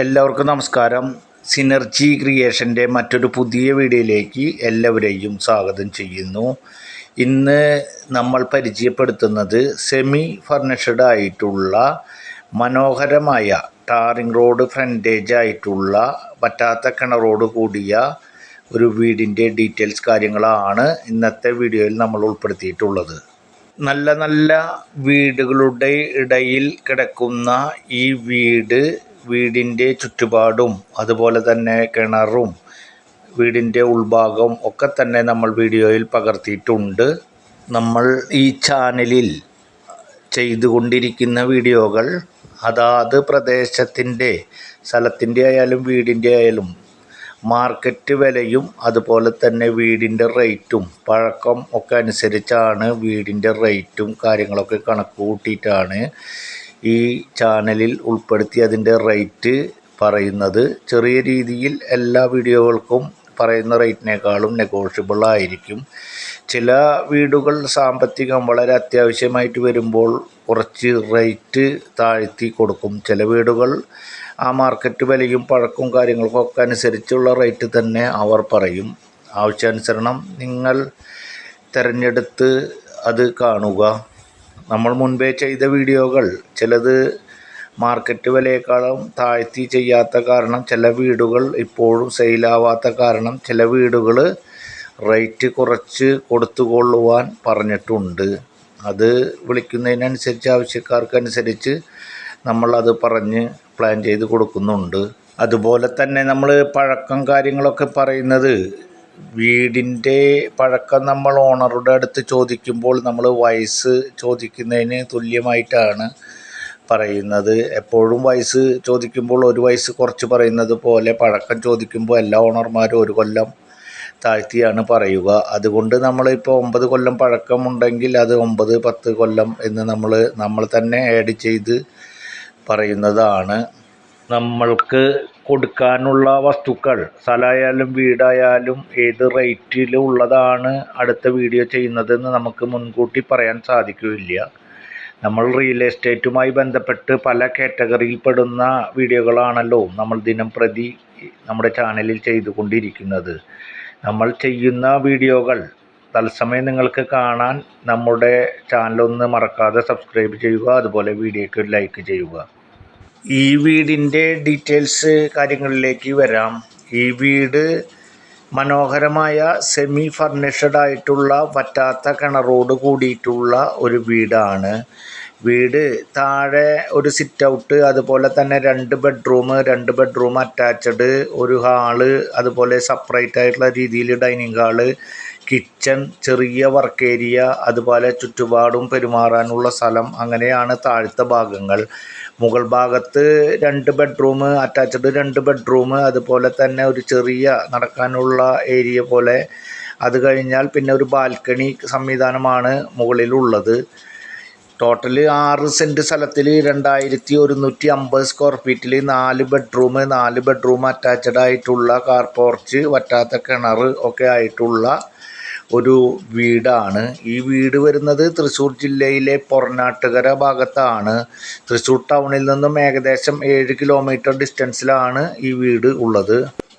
എല്ലാവർക്കും നമസ്കാരം. സിനർജി ക്രിയേഷന്റെ മറ്റൊരു പുതിയ വീഡിയോയിലേക്ക് എല്ലാവരെയും സ്വാഗതം ചെയ്യുന്നു. ഇന്ന് നമ്മൾ പരിചയപ്പെടുത്തുന്നത് സെമി ഫർണിഷഡ് ആയിട്ടുള്ള മനോഹരമായ ടാറിംഗ് റോഡ് ഫ്രണ്ടേജ് ആയിട്ടുള്ള പറ്റാത്ത കിണറോട് കൂടിയ ഒരു വീടിന്റെ ഡീറ്റെയിൽസ് കാര്യങ്ങളാണ് ഇന്നത്തെ വീഡിയോയിൽ നമ്മൾ ഉൾപ്പെടുത്തിയിട്ടുള്ളത്. നല്ല നല്ല വീടുകളുടെ ഇടയിൽ കിടക്കുന്ന ഈ വീട് വീടിന്റെ ചുറ്റുപാടും അതുപോലെ തന്നെ കിണറും വീടിന്റെ ഉൾഭാഗവും ഒക്കെ തന്നെ നമ്മൾ വീഡിയോയിൽ പകർത്തിയിട്ടുണ്ട്. നമ്മൾ ഈ ചാനലിൽ ചെയ്തുകൊണ്ടിരിക്കുന്ന വീഡിയോകൾ അതാത് പ്രദേശത്തിന്റെ സ്ഥലത്തിന്റെ ആയാലും വീടിന്റെ ആയാലും മാർക്കറ്റ് വിലയും അതുപോലെ തന്നെ വീടിന്റെ റേറ്റും പഴക്കം ഒക്കെ അനുസരിച്ചാണ് വീടിന്റെ റേറ്റും കാര്യങ്ങളൊക്കെ കണക്ക് കൂട്ടിയിട്ടാണ് ഈ ചാനലിൽ ഉൾപ്പെടുത്തി അതിന്റെ റേറ്റ് പറയുന്നത് ചെറിയ രീതിയിൽ എല്ലാ വീഡിയോകൾക്കും പറയുന്ന റേറ്റിനേക്കാളും നെഗോഷ്യബിൾ ആയിരിക്കും. ചില വീടുകൾ സാമ്പത്തികം വളരെ അത്യാവശ്യമായിട്ട് വരുമ്പോൾ കുറച്ച് റേറ്റ് താഴ്ത്തി കൊടുക്കും. ചില വീടുകൾ ആ മാർക്കറ്റ് വിലയും പഴക്കവും കാര്യങ്ങൾക്കൊക്കെ അനുസരിച്ചുള്ള റേറ്റ് തന്നെ അവർ പറയും. ആവശ്യാനുസരണം നിങ്ങൾ തിരഞ്ഞെടുത്ത് അത് കാണുക. നമ്മൾ മുൻപേ ചെയ്ത വീഡിയോകൾ ചിലത് മാർക്കറ്റ് വിലയേക്കാളും താഴ്ത്തി ചെയ്യാത്ത കാരണം ചില വീടുകൾ ഇപ്പോഴും സെയിലാവാത്ത കാരണം ചില വീടുകൾ റേറ്റ് കുറച്ച് കൊടുത്തുകൊള്ളുവാൻ പറഞ്ഞിട്ടുണ്ട്. അത് വിളിക്കുന്നതിനനുസരിച്ച് ആവശ്യക്കാർക്കനുസരിച്ച് നമ്മളത് പറഞ്ഞ് പ്ലാൻ ചെയ്ത് കൊടുക്കുന്നുണ്ട്. അതുപോലെ തന്നെ നമ്മൾ പഴക്കം കാര്യങ്ങളൊക്കെ പറയുന്നത് വീടിന്റെ പഴക്കം നമ്മൾ ഓണറുടെ അടുത്ത് ചോദിക്കുമ്പോൾ നമ്മൾ വയസ്സ് ചോദിക്കുന്നതിന് തുല്യമായിട്ടാണ് പറയുന്നത്. എപ്പോഴും വയസ്സ് ചോദിക്കുമ്പോൾ ഒരു വയസ്സ് കുറച്ച് പറയുന്നത് പോലെ പഴക്കം ചോദിക്കുമ്പോൾ എല്ലാ ഓണർമാരും ഒരു കൊല്ലം താഴ്ത്തിയാണ് പറയുക. അതുകൊണ്ട് നമ്മളിപ്പോൾ ഒമ്പത് കൊല്ലം പഴക്കമുണ്ടെങ്കിൽ അത് ഒമ്പത് പത്ത് കൊല്ലം എന്ന് നമ്മൾ നമ്മൾ തന്നെ ആഡ് ചെയ്ത് പറയുന്നതാണ്. നമ്മൾക്ക് കൊടുക്കാനുള്ള വസ്തുക്കൾ സ്ഥലമായാലും വീടായാലും ഏത് റേറ്റിലുള്ളതാണ് അടുത്ത വീഡിയോ ചെയ്യുന്നതെന്ന് നമുക്ക് മുൻകൂട്ടി പറയാൻ സാധിക്കില്ല നമ്മൾ റിയൽ എസ്റ്റേറ്റുമായി ബന്ധപ്പെട്ട് പല കാറ്റഗറിയിൽ കാറ്റഗറിയിൽപ്പെടുന്ന വീഡിയോകളാണല്ലോ നമ്മൾ ദിനം പ്രതി നമ്മുടെ ചാനലിൽ ചെയ്തുകൊണ്ടിരിക്കുന്നത്. നമ്മൾ ചെയ്യുന്ന വീഡിയോകൾ തത്സമയം നിങ്ങൾക്ക് കാണാൻ നമ്മുടെ ചാനലൊന്ന് മറക്കാതെ സബ്സ്ക്രൈബ് ചെയ്യുക അതുപോലെ വീഡിയോയ്ക്ക് ലൈക്ക് ചെയ്യുക. ഈ വീടിന്റെ ഡീറ്റെയിൽസ് കാര്യങ്ങളിലേക്ക് വരാം. ഈ വീട് മനോഹരമായ സെമി ഫർണിഷഡ് ആയിട്ടുള്ള വറ്റാത്ത കിണറോട് കൂടിയിട്ടുള്ള ഒരു വീടാണ്. വീട് താഴെ ഒരു സിറ്റ് ഔട്ട് അതുപോലെ തന്നെ രണ്ട് ബെഡ്റൂം രണ്ട് ബെഡ്റൂം അറ്റാച്ച്ഡ് ഒരു ഹാൾ അതുപോലെ സെപ്പറേറ്റ് ആയിട്ടുള്ള രീതിയിൽ ഡൈനിങ് ഹാൾ കിച്ചൺ ചെറിയ വർക്ക് ഏരിയ അതുപോലെ ചുറ്റുപാടും പെരുമാറാനുള്ള സ്ഥലം അങ്ങനെയാണ് താഴത്തെ ഭാഗങ്ങൾ. മുകൾ ഭാഗത്ത് രണ്ട് ബെഡ്റൂം അറ്റാച്ച്ഡ് രണ്ട് ബെഡ്റൂം അതുപോലെ തന്നെ ഒരു ചെറിയ നടക്കാനുള്ള ഏരിയ പോലെ. അത് കഴിഞ്ഞാൽ പിന്നെ ഒരു ബാൽക്കണി സംവിധാനമാണ് മുകളിലുള്ളത്. ടോട്ടൽ ആറ് സെന്റ് സ്ഥലത്തിൽ രണ്ടായിരത്തി ഒരുന്നൂറ്റി അമ്പത് സ്ക്വയർ ഫീറ്റിൽ നാല് ബെഡ്റൂം നാല് ബെഡ്റൂം അറ്റാച്ച്ഡ് ആയിട്ടുള്ള കാർ പോർച്ച് വറ്റാത്ത കിണർ ഒക്കെ ആയിട്ടുള്ള ഒരു വീടാണ്. ഈ വീട് വരുന്നത് തൃശ്ശൂർ ജില്ലയിലെ പൊറനാട്ടുകര ഭാഗത്താണ്. തൃശ്ശൂർ ടൗണിൽ നിന്നും ഏകദേശം ഏഴ് കിലോമീറ്റർ ഡിസ്റ്റൻസിലാണ് ഈ വീട് ഉള്ളത്.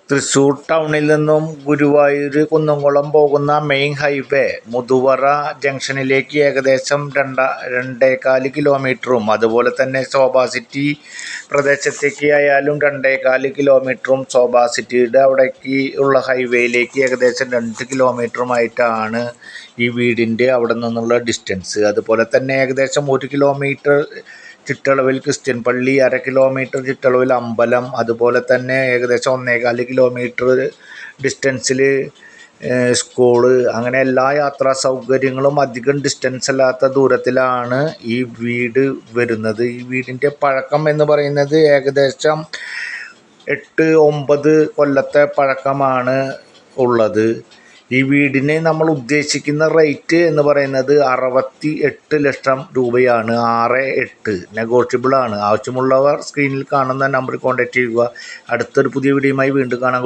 തൃശ്ശൂർ ടൗണിൽ നിന്നും ഗുരുവായൂർ കുന്നംകുളം പോകുന്ന മെയിൻ ഹൈവേ മുതുവറ ജംഗ്ഷനിലേക്ക് ഏകദേശം രണ്ട രണ്ടേകാൽ കിലോമീറ്ററും അതുപോലെ തന്നെ ശോഭാ സിറ്റി പ്രദേശത്തേക്ക് ആയാലും രണ്ടേകാൽ കിലോമീറ്ററും ശോഭാ സിറ്റിയുടെ അവിടേക്ക് ഉള്ള ഹൈവേയിലേക്ക് ഏകദേശം രണ്ട് കിലോമീറ്ററുമായിട്ടാണ് ഈ വീടിന്റെ അവിടെ നിന്നുള്ള ഡിസ്റ്റൻസ്. അതുപോലെ തന്നെ ഏകദേശം ഒരു കിലോമീറ്റർ ചുറ്റളവിൽ ക്രിസ്ത്യൻ പള്ളി അര കിലോമീറ്റർ ചുറ്റളവിൽ അമ്പലം അതുപോലെ തന്നെ ഏകദേശം ഒന്നേകാൽ കിലോമീറ്റർ ഡിസ്റ്റൻസിൽ സ്കൂൾ അങ്ങനെ എല്ലാ യാത്രാ സൗകര്യങ്ങളും അധികം ഡിസ്റ്റൻസ് അല്ലാത്ത ദൂരത്തിലാണ് ഈ വീട് വരുന്നത്. ഈ വീടിന്റെ പഴക്കം എന്ന് പറയുന്നത് ഏകദേശം എട്ട് ഒമ്പത് കൊല്ലത്തെ പഴക്കമാണ് ഉള്ളത്. ഈ വീടിന് നമ്മൾ ഉദ്ദേശിക്കുന്ന റേറ്റ് എന്ന് പറയുന്നത് അറുപത്തി എട്ട് ലക്ഷം രൂപയാണ്. ആറ് എട്ട്. നെഗോഷ്യബിൾ ആണ്. ആവശ്യമുള്ളവർ സ്ക്രീനിൽ കാണുന്ന നമ്പറിൽ കോൺടാക്റ്റ് ചെയ്യുക. അടുത്തൊരു പുതിയ വീഡിയോയുമായി വീണ്ടും കാണാൻ